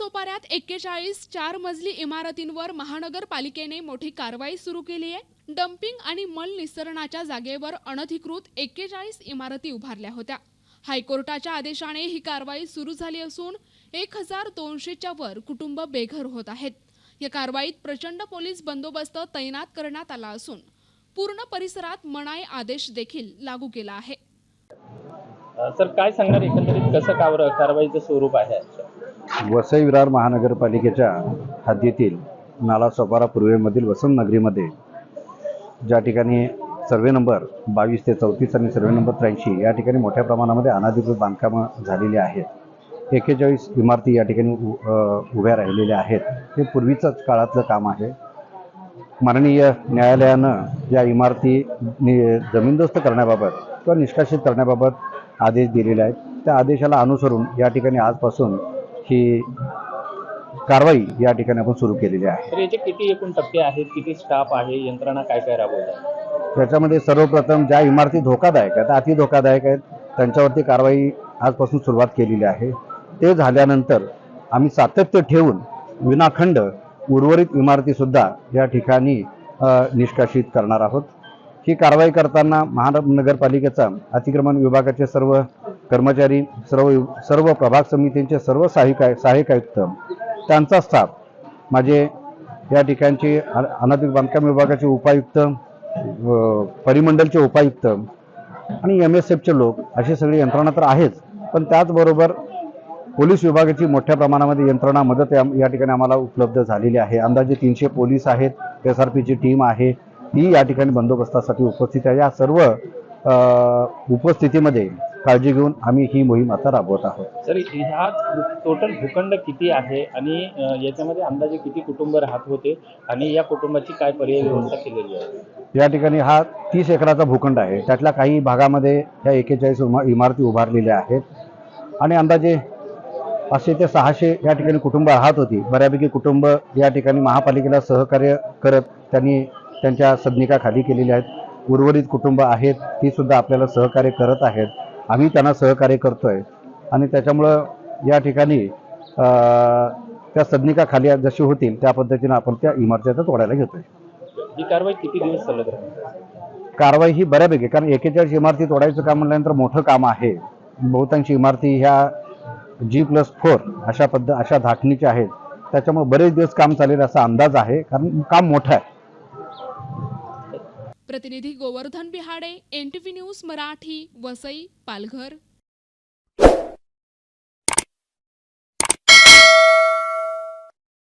सोपाऱ्यात एक्केचाळीस चार मजली इमारतींवर महानगरपालिकेने मोठी कारवाई सुरू केली आहे. डम्पिंग आणि मल निसरणाच्या जागेवर अनधिकृत एक्केचाळीस इमारती उभारल्या होत्या. हायकोर्टाच्या आदेशाने ही कारवाई सुरू झाली असून एक हजार दोनशेच्या वर कुटुंब बेघर होत आहेत. या कारवाईत प्रचंड पोलीस बंदोबस्त तैनात करण्यात आला असून पूर्ण परिसरात मनाई आदेश देखील लागू केला आहे. सर काय सांगणार एकंदरीत कसं कावर कारवाईचं स्वरूप आहे वसई विरार महानगरपालिकेच्या हद्दीतील नाला सोपारा पूर्वेमधील वसंत नगरीमध्ये ज्या ठिकाणी सर्वे नंबर बावीस ते चौतीस आणि सर्वे नंबर त्र्याऐंशी या ठिकाणी मोठ्या प्रमाणामध्ये अनाधिकृत बांधकामं झालेली आहेत. एकेचाळीस इमारती या ठिकाणी उ उभ्या राहिलेल्या आहेत. हे पूर्वीचंच काळातलं काम आहे. माननीय न्यायालयानं या इमारती नि जमीनदोस्त करण्याबाबत किंवा निष्कासित करण्याबाबत आदेश दिलेले आहेत. त्या आदेशाला अनुसरून या ठिकाणी आजपासून ही कारवाई या ठिकाणी आपण सुरू केलेली आहे. तर याचे किती एकूण टप्पे आहेत? किती स्टाफ आहे? यंत्रणा काय काय राबवत आहे? त्याच्यामध्ये सर्वप्रथम ज्या इमारती धोकादायक आहेत अति धोकादायक आहेत त्यांच्यावरती कारवाई आजपासून सुरुवात केलेली आहे. ते झाल्यानंतर आम्ही सातत्य ठेवून विनाखंड उर्वरित इमारतीसुद्धा या ठिकाणी निष्कासित करणार आहोत. ही कारवाई करताना महानगरपालिकेचा अतिक्रमण विभागाचे सर्व कर्मचारी सर्व सर्व प्रभाग समितींचे सर्व सहाय्यक सहाय्यक आयुक्त त्यांचा स्टाफ माझे या ठिकाणचे अनाधिक बांधकाम विभागाचे उपायुक्त परिमंडलचे उपायुक्त आणि एम एस एफचे लोक अशी सगळी यंत्रणा तर आहेच पण त्याचबरोबर पोलीस विभागाची मोठ्या प्रमाणामध्ये यंत्रणा मदत या या ठिकाणी आम्हाला उपलब्ध झालेली आहे. अंदाजे तीनशे पोलीस आहेत एस आर पीची टीम आहे ती या ठिकाणी बंदोबस्तासाठी उपस्थित आहे. या सर्व उपस्थितीमध्ये काळजी घेऊन आम्ही ही मोहीम आता राबवत आहोत. सर ह्या टोटल भूखंड किती आहे आणि याच्यामध्ये अंदाजे किती कुटुंब राहत होते आणि या कुटुंबाची काय पर्याय व्यवस्था केलेली आहे? या ठिकाणी हा तीस एकराचा भूखंड आहे. त्यातल्या काही भागामध्ये ह्या एकेचाळीस इमारती उभारलेल्या आहेत. आणि अंदाजे पाचशे ते सहाशे या ठिकाणी कुटुंब राहत होती. बऱ्यापैकी कुटुंब या ठिकाणी महापालिकेला सहकार्य करत त्यांनी त्यांच्या सदनिका खाली केलेल्या आहेत. उर्वरित कुटुंब आहेत. ती सुद्धा आपल्याला सहकार्य करत आहेत. आम्ही त्यांना सहकार्य करतोय. आणि त्याच्यामुळं या ठिकाणी त्या सदनिका खाली जशी होतील त्या पद्धतीनं आपण त्या इमारती आता तोडायला घेतोय. ही कारवाई किती दिवस चालत राहणार कारवाई ही बऱ्यापैकी कारण एकेचाळीस इमारती तोडायचं काम म्हटल्यानंतर मोठं काम आहे. बहुतांशी इमारती ह्या जी प्लस फोर अशा पद्ध अशा धाटणीच्या आहेत. त्याच्यामुळे बरेच दिवस काम चालेल असा अंदाज आहे कारण काम मोठं आहे. प्रतिनिधी गोवर्धन बिहाडे एनटीव्ही न्यूज मराठी वसई पालघर.